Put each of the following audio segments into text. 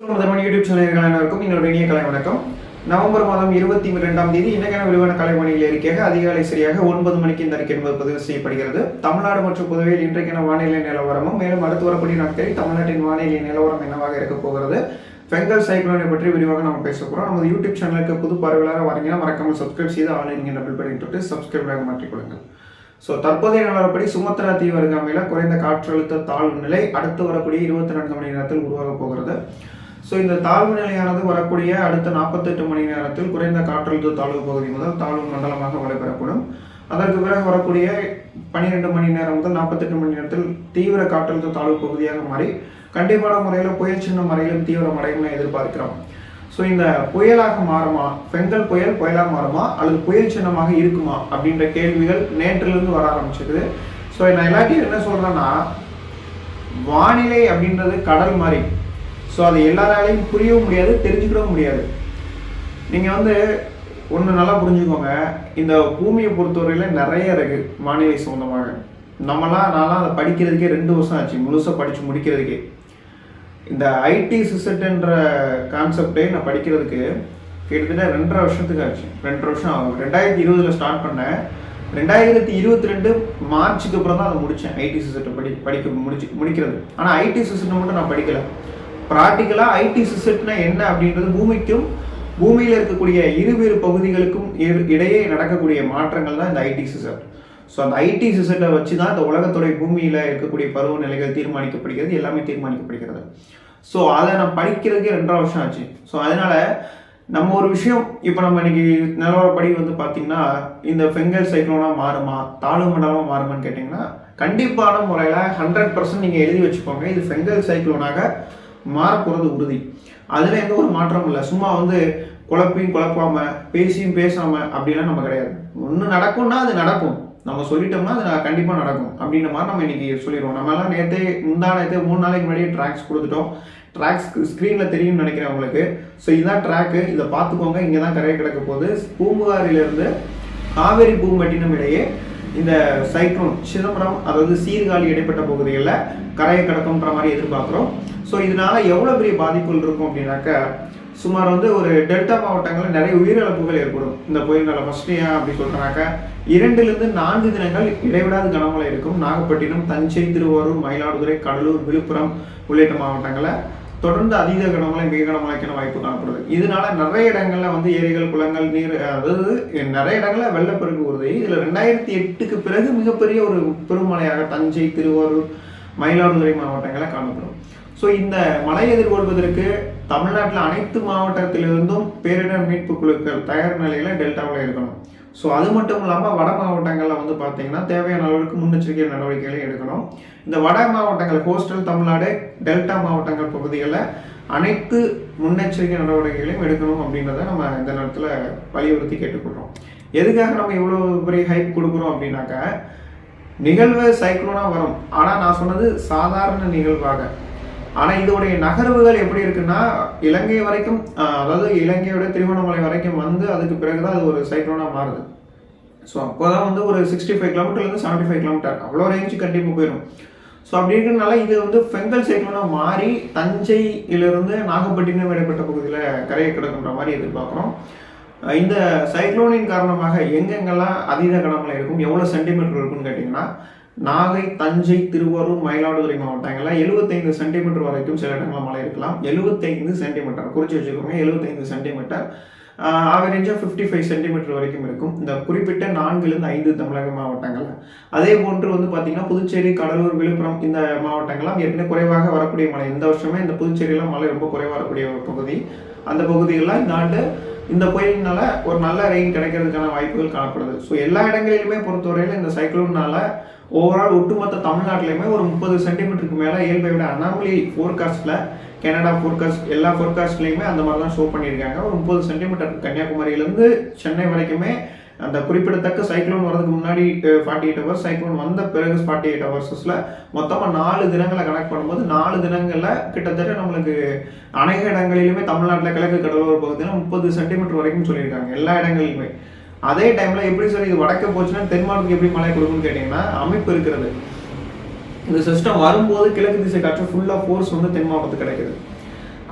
YouTube சேனல்கள் அனைவருக்கும் இன்னொரு இனிய கலை வணக்கம். நவம்பர் மாதம் இருபத்தி இரண்டாம் தேதி இன்றைக்கான விரிவான கலைமணியில் இருக்கையாக அதிகாலை சரியாக ஒன்பது மணிக்கு இந்த அறிக்கை என்பது பதிவு செய்யப்படுகிறது. தமிழ்நாடு மற்றும் புதுவையில் இன்றைக்கான வானிலை நிலவரமும் மேலும் அடுத்து வரக்கூடிய நாட்களில் தமிழ்நாட்டின் வானிலை நிலவரம் என்னவாக இருக்க போகிறது பெங்கல் சைக்ளோனை பற்றி விரிவாக நம்ம பேச போகிறோம் நமது யூடியூப் சேனலுக்கு புது பார்வையாளர் வரீங்கன்னா மறக்காமல் சப்ஸ்கிரைப் செய்து ஆன்லைன் என்ற பில் பண்ணி தொட்டு சப்ஸ்கிரைப் மாற்றிக்கொள்ளுங்கள் ஸோ தற்போதைய நிலவரப்படி சுமத்ரா தீவு அருகாமையில் குறைந்த காற்றழுத்த தாழ்வு நிலை அடுத்து வரக்கூடிய இருபத்தி நான்கு மணி நேரத்தில் உருவாக போகிறது. ஸோ இந்த தாழ்வு நிலையானது வரக்கூடிய அடுத்த நாற்பத்தெட்டு மணி நேரத்தில் குறைந்த காற்றழுத்த தாழ்வு பகுதி முதல் தாழ்வு மண்டலமாக வலைபெறப்படும் அதற்கு பிறகு வரக்கூடிய பன்னிரெண்டு மணி நேரம் முதல் நாற்பத்தெட்டு மணி நேரத்தில் தீவிர காற்றழுத்த தாழ்வு பகுதியாக மாறி கண்டிப்பான முறையில் புயல் சின்ன முறையிலும் தீவிரமடையும் எதிர்பார்க்கிறோம். ஸோ இந்த புயலாக மாறுமா? பெங்கல் புயல் புயலாக மாறுமா? அல்லது புயல் சின்னமாக இருக்குமா? அப்படின்ற கேள்விகள் நேற்றிலிருந்து வர ஆரம்பிச்சிருக்குது ஸோ நான் எல்லாத்தையும் என்ன சொல்கிறேன்னா வானிலை அப்படின்றது கடல் மாதிரி. ஸோ அது எல்லாராலையும் புரியவும் முடியாது தெரிஞ்சுக்கிடவும் முடியாது. நீங்கள் வந்து ஒன்று நல்லா புரிஞ்சுக்கோங்க. இந்த பூமியை பொறுத்தவரையில் நிறைய இருக்குது வானிலை சம்மந்தமாக நம்மளாம் நான்லாம் அதை படிக்கிறதுக்கே ரெண்டு வருஷம் ஆச்சு முழுசாக படித்து முடிக்கிறதுக்கே. இந்த ஐடி சிசட்ன்ற கான்செப்டே நான் படிக்கிறதுக்கு கிட்டத்தட்ட ரெண்டரை வருஷத்துக்கு ஆச்சு. ரெண்டரை வருஷம் ஆகும். ரெண்டாயிரத்தி இருபதில் ஸ்டார்ட் பண்ணேன். ரெண்டாயிரத்தி இருபத்தி ரெண்டு மார்ச்சுக்கு அப்புறம் தான் அதை முடித்தேன் ஐடி சிசட்டை படி படிக்க முடிச்சு முடிக்கிறது. ஆனால் ஐடி சிசட்டை மட்டும் நான் படிக்கலை. ப்ராக்டிக்கலாக ஐடி சிசட்னா என்ன அப்படின்றது பூமிக்கும் பூமியில் இருக்கக்கூடிய இருவேறு பகுதிகளுக்கும் இடையே நடக்கக்கூடிய மாற்றங்கள் தான் இந்த ஐடி சிசட் ஸோ அந்த ஐடி சிசட்டை வச்சு தான் இந்த உலகத்துடைய பூமியில் இருக்கக்கூடிய பருவநிலைகள் தீர்மானிக்கப்படுகிறது எல்லாமே தீர்மானிக்கப்படுகிறது. ஸோ அதை நான் படிக்கிறதுக்கே ரெண்டரை வருஷம் ஆச்சு. ஸோ அதனால் நம்ம ஒரு விஷயம் இப்போ நம்ம இன்னைக்கு நிலவரப்படி வந்து பார்த்தீங்கன்னா இந்த ஃபெங்கல் சைக்ளோனாக மாறுமா தாழ்வு மண்டலமாக மாறுமான்னு கேட்டிங்கன்னா கண்டிப்பான முறையில் ஹண்ட்ரட் பர்சன்ட் நீங்கள் எழுதி வச்சுக்கோங்க. இது ஃபெங்கல் சைக்ளோனாக மாறப்போகிறது உறுதி. அதில் எந்த ஒரு மாற்றமும் இல்லை. சும்மா வந்து குழப்பையும் குழப்பாம பேசியும் பேசாம அப்படிலாம் நம்ம கிடையாது. ஒன்று நடக்கும்னா அது நடக்கும். நம்ம சொல்லிட்டோம்னா அது கண்டிப்பாக நடக்கும். அப்படின்ற மாதிரி நம்ம இன்னைக்கு சொல்லிடுவோம். நம்மலாம் நேற்று நேத்தே முந்தா மூணு நாளைக்கு முன்னாடியே ட்ராக்ஸ் கொடுத்துட்டோம். ட்ராக்ஸ் ஸ்க்ரீனில் தெரியும்னு நினைக்கிறேன் உங்களுக்கு. ஸோ இதுதான் ட்ராக்கு இதை பார்த்துக்கோங்க. இங்கே தான் கரையை கிடக்க போகுது. பூம்புகாரிலிருந்து காவேரி பூம்பட்டினம் இடையே இந்த சைக்ளோன் சிதம்பரம் அதாவது சீர்காழி இடைப்பட்ட பகுதிகளில் கரையை கடக்கும்ன்ற மாதிரி எதிர்பார்க்குறோம். ஸோ இதனால எவ்வளோ பெரிய பாதிப்புகள் இருக்கும் அப்படின்னாக்க சுமார் வந்து ஒரு டெல்டா மாவட்டங்களில் நிறைய உயிரிழப்புகள் ஏற்படும். இந்த புயல்னால ஃபர்ஸ்ட் ஏன் அப்படி சொல்றாங்க இரண்டுலேருந்து நான்கு தினங்கள் இடைவிடாத கனமழை இருக்கும். நாகப்பட்டினம் தஞ்சை திருவாரூர் மயிலாடுதுறை கடலூர் விழுப்புரம் உள்ளிட்ட மாவட்டங்களில். தொடர்ந்து அதீத கனமழை மிக கனமழைக்கான வாய்ப்பு காணப்படுது. இதனால நிறைய இடங்கள்ல வந்து ஏரிகள் குளங்கள் நீர் அதாவது நிறைய இடங்கள்ல வெள்ளப்பெருக்கு வருது இதுல ரெண்டாயிரத்தி எட்டுக்கு பிறகு மிகப்பெரிய ஒரு பெருமழையாக தஞ்சை திருவாரூர் மயிலாடுதுறை மாவட்டங்களில் காணப்படும். ஸோ இந்த மழை எதிர்கொள்வதற்கு தமிழ்நாட்டில் அனைத்து மாவட்டத்திலிருந்தும் பேரிடர் மீட்பு குழுக்கள் தயார் நிலையில டெல்டாவில் இருக்கணும். ஸோ அது மட்டும் இல்லாமல் வட மாவட்டங்களில் வந்து பார்த்தீங்கன்னா தேவையான அளவுக்கு முன்னெச்சரிக்கை நடவடிக்கைகளை எடுக்கணும். இந்த வட மாவட்டங்கள் கோஸ்டல் தமிழ்நாடு டெல்டா மாவட்டங்கள் பகுதிகளில் அனைத்து முன்னெச்சரிக்கை நடவடிக்கைகளையும் எடுக்கணும் அப்படின்றத நம்ம இந்த நேரத்தில் வலியுறுத்தி கேட்டுக்கொள்கிறோம் எதுக்காக நம்ம இவ்வளோ பெரிய ஹைப் கொடுக்குறோம் அப்படின்னாக்கா நிகழ்வு சைக்ளோனாக வரும். ஆனால் நான் சொன்னது சாதாரண நிகழ்வாக. ஆனால் இதோடைய நகர்வுகள் எப்படி இருக்குன்னா இலங்கை வரைக்கும் அதாவது இலங்கையோட திருவண்ணாமலை வரைக்கும் வந்து அதுக்கு பிறகுதான் அது ஒரு சைக்ளோனாக மாறுது. ஸோ அப்போதான் வந்து ஒரு சிக்ஸ்டி ஃபைவ் கிலோமீட்டர்லேருந்து செவன்ட்டி ஃபைவ் கிலோமீட்டர் அவ்வளோ ரேஞ்சு கண்டிப்பாக போயிடும் ஸோ அப்படி இருக்கிறனால இது வந்து பெங்கல் சைக்ளோனாக மாறி தஞ்சையிலிருந்து நாகப்பட்டினம் இடைப்பட்ட பகுதியில் கரையை கிடக்குன்ற மாதிரி எதிர்பார்க்குறோம். இந்த சைக்ளோனின் காரணமாக எங்கெங்கெல்லாம் அதீத கனமழை இருக்கும் எவ்வளோ சென்டிமீட்டர் இருக்கும்னு கேட்டிங்கன்னா நாகை தஞ்சை திருவாரூர் மயிலாடுதுறை மாவட்டங்களில் எழுபத்தைந்து சென்டிமீட்டர் வரைக்கும் சில இடங்களில் மழை இருக்கலாம். எழுபத்தைந்து சென்டிமீட்டர் குறிச்சு வச்சுக்கோங்க எழுபத்தைந்து சென்டிமீட்டர். ஆவரேஜாக ஃபிஃப்டி ஃபைவ் சென்டிமீட்டர் வரைக்கும் இருக்கும். இந்த குறிப்பிட்ட நான்குலேருந்து ஐந்து தமிழக மாவட்டங்களில். அதே போன்று வந்து பார்த்தீங்கன்னா புதுச்சேரி கடலூர் விழுப்புரம் இந்த மாவட்டங்கள்லாம் ஏற்கனவே குறைவாக வரக்கூடிய மழை. இந்த வருஷமே இந்த புதுச்சேரியெலாம் மழை ரொம்ப குறைவாக வரக்கூடிய ஒரு பகுதி. அந்த பகுதிகளெலாம் இந்த ஆண்டு இந்த புயலினால ஒரு நல்ல ரெயின் கிடைக்கிறதுக்கான வாய்ப்புகள் காணப்படுது. ஸோ எல்லா இடங்களிலுமே பொறுத்தவரையில் இந்த சைக்ளோன்னால ஓவரால் ஒட்டுமொத்த தமிழ்நாட்டிலையுமே ஒரு முப்பது சென்டிமீட்டருக்கு மேலே இயல்பை விட அனாமலி ஃபோர்காஸ்ட்டில் கனடா ஃபோர்காஸ்ட் எல்லா ஃபோர்காஸ்ட்லையுமே அந்த மாதிரி தான் ஷோ பண்ணியிருக்காங்க. ஒரு முப்பது சென்டிமீட்டர் கன்னியாகுமரியிலேருந்து சென்னை வரைக்குமே அந்த குறிப்பிடத்தக்க சைக்ளோன் வரதுக்கு முன்னாடி ஃபார்ட்டி எயிட் ஹவர்ஸ் சைக்ளோன் வந்த பிறகு ஃபார்ட்டி எயிட் ஹவர்ஸஸில் மொத்தமாக நாலு தினங்களை கனெக்ட் பண்ணும்போது நாலு தினங்களில் கிட்டத்தட்ட நம்மளுக்கு அநேக இடங்களிலுமே தமிழ்நாட்டில் கிழக்கு கடலோர பகுதியில் முப்பது சென்டிமீட்டர் வரைக்கும் சொல்லியிருக்காங்க. எல்லா இடங்களிலுமே. அதே டைம்ல எப்படி சொல்லி இது வடக்க போச்சுன்னா தென்மாவுக்கு எப்படி மழை கொடுக்கும்னு கேட்டிங்கன்னா அமைப்பு இருக்கிறது. இந்த சிஸ்டம் வரும்போது கிழக்கு திசை காற்று ஃபுல்லாக ஃபோர்ஸ் வந்து தென் மாவட்டத்துக்கு கிடைக்குது.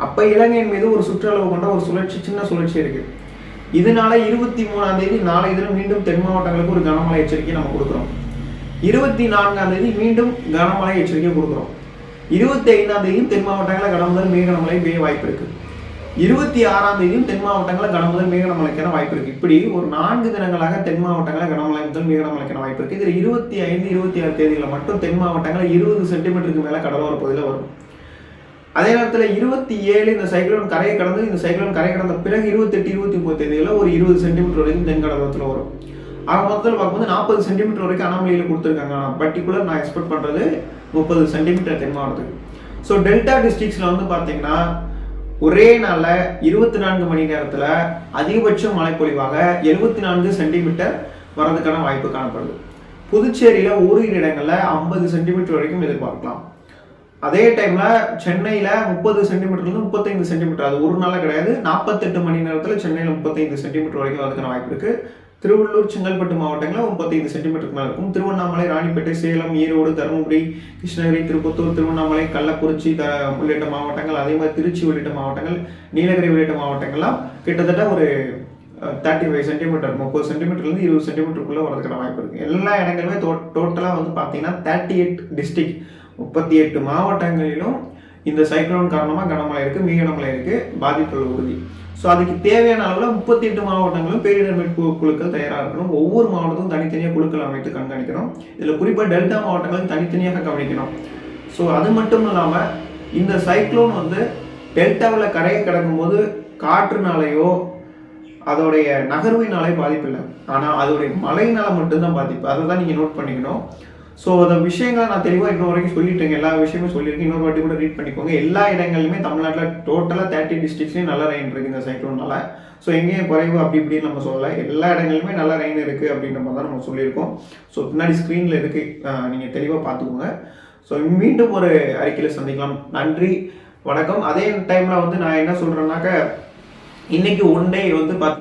அப்போ இலங்கையின் மீது ஒரு சுற்றளவு கொண்ட ஒரு சுழற்சி சின்ன சுழற்சி இருக்கு. இதனால இருபத்தி மூணாம் தேதி நாளை தினம் மீண்டும் தென் மாவட்டங்களுக்கு ஒரு கனமழை எச்சரிக்கை நம்ம கொடுக்குறோம். இருபத்தி நான்காம் தேதி மீண்டும் கனமழை எச்சரிக்கை கொடுக்குறோம். இருபத்தி ஐந்தாம் தேதியும் தென் மாவட்டங்களில் கனமுதல் மிக கனமழை பெய்ய வாய்ப்பு இருக்குது இருபத்தி ஆறாம் தேதியும் தென் மாவட்டங்களில் கனமுதல் மிக கனமழைக்கான வாய்ப்பு இருக்கு. இப்படி ஒரு நான்கு தினங்களாக தென் மாவட்டங்களில் கனமழை முதல் மிக கனமழைக்கான வாய்ப்பு இருக்கு. இதுல இருபத்தி ஐந்து இருபத்தி ஆறு தேதிகளில் மட்டும் தென் மாவட்டங்களில் இருபது சென்டிமீட்டருக்கு மேல கடலோர பகுதியில் வரும். அதே நேரத்தில் இருபத்தி ஏழு இந்த சைக்ளோன் கரையை கடந்து இந்த சைக்ளோன் கரை கடந்த பிறகு இருபத்தெட்டு இருபத்தி ஒன்பது தேதியில் ஒரு இருபது சென்டிமீட்டர் வரைக்கும் தென் கடலோரத்தில் வரும். ஆக மொத்தத்தில் பார்க்கும்போது நாற்பது சென்டிமீட்டர் வரைக்கும் அனாமலியில் கொடுத்துருக்காங்க. ஆனால் பர்டிகுலர் நான் எக்ஸ்பெக்ட் பண்ணுறது முப்பது சென்டிமீட்டர் தென் மாவட்டத்துக்கு. ஸோ டெல்டா டிஸ்ட்ரிக்ஸில் வந்து பார்த்தீங்கன்னா ஒரே நாளில் இருபத்தி நான்கு மணி நேரத்தில் அதிகபட்ச மழைப்பொழிவாக எழுபத்தி நான்கு சென்டிமீட்டர் வரதுக்கான வாய்ப்பு காணப்படுது. புதுச்சேரியில் ஓரிரு இடங்களில் ஐம்பது சென்டிமீட்டர் வரைக்கும் எதிர்பார்க்கலாம். அதே டைமில் சென்னையில் முப்பது சென்டிமீட்டர்லேருந்து முப்பத்தைந்து சென்டிமீட்டர் அது ஒரு நாளாக கிடையாது. நாற்பத்தெட்டு மணி நேரத்தில் சென்னையில் முப்பத்தைந்து சென்டிமீட்டர் வரைக்கும் வரதுக்கான வாய்ப்பு இருக்குது திருவள்ளூர் செங்கல்பட்டு மாவட்டங்களில் முப்பத்தைந்து சென்டிமீட்டருக்கு மேலே இருக்கும். திருவண்ணாமலை ராணிப்பேட்டை சேலம் ஈரோடு தருமபுரி கிருஷ்ணகிரி திருப்பத்தூர் திருவண்ணாமலை கள்ளக்குறிச்சி த உள்ளிட்ட மாவட்டங்கள் அதே மாதிரி திருச்சி உள்ளிட்ட மாவட்டங்கள் நீலகிரி உள்ளிட்ட மாவட்டங்கள்லாம் கிட்டத்தட்ட ஒரு தேர்ட்டி ஃபைவ் சென்டிமீட்டர் முப்பது சென்டிமீட்டர்லேருந்து இருபது சென்டிமீட்டருக்குள்ளே வரதுக்கான வாய்ப்பு இருக்குது எல்லா இடங்களுமே டோ டோட்டலாக வந்து பார்த்தீங்கன்னா தேர்ட்டி எயிட் டிஸ்ட்ரிக்ட் முப்பத்தி எட்டு மாவட்டங்களிலும் இந்த சைக்ளோன் காரணமாக கனமழை இருக்குது மிக கனமழை இருக்குது பாதிப்புகள் உறுதி. ஸோ அதுக்கு தேவையான அளவில் முப்பத்தி எட்டு மாவட்டங்களும் பேரிடர் மீட்பு குழுக்கள் தயாராக இருக்கணும். ஒவ்வொரு மாவட்டத்தும் தனித்தனியாக குழுக்கள் அமைத்து கண்காணிக்கணும். இதில் குறிப்பாக டெல்டா மாவட்டங்களும் தனித்தனியாக கவனிக்கணும். ஸோ அது மட்டும் இல்லாமல் இந்த சைக்ளோன் வந்து டெல்டாவில் கரையை கிடக்கும்போது காற்றுனாலேயோ அதோடைய நகர்வினாலே பாதிப்பு இல்லை. ஆனால் அதோடைய மழையினால மட்டும்தான் பாதிப்பு. அதை தான் நீங்கள் நோட் பண்ணிக்கணும். ஸோ அந்த விஷயங்கள் நான் தெளிவாக இன்னொரு வரைக்கும் சொல்லிட்டேங்க. எல்லா விஷயமும் சொல்லியிருக்கேன். இன்னொரு வாட்டி கூட ரீட் பண்ணிக்கோங்க. எல்லா இடங்கள்லையுமே தமிழ்நாட்டில் டோட்டலாக தேர்ட்டி டிஸ்ட்ரிக்ஸ்லையும் நல்ல ரெயின் இருக்குது இந்த சைக்ளோனால ஸோ எங்கேயும் குறைவு அப்படி இப்படின்னு நம்ம சொல்லலை. எல்லா இடங்கள்லையுமே நல்ல ரெயின் இருக்குது அப்படின்ற மாதிரி தான் நம்ம சொல்லியிருக்கோம். ஸோ பின்னாடி ஸ்க்ரீனில் இருக்குது நீங்கள் தெளிவாக பார்த்துக்கோங்க. ஸோ மீண்டும் ஒரு அறிக்கையில் சந்திக்கலாம். நன்றி. வணக்கம். அதே டைமில் வந்து நான் என்ன சொல்கிறேன்னாக்க இன்னைக்கு ஒன் டே வந்து பார்த்து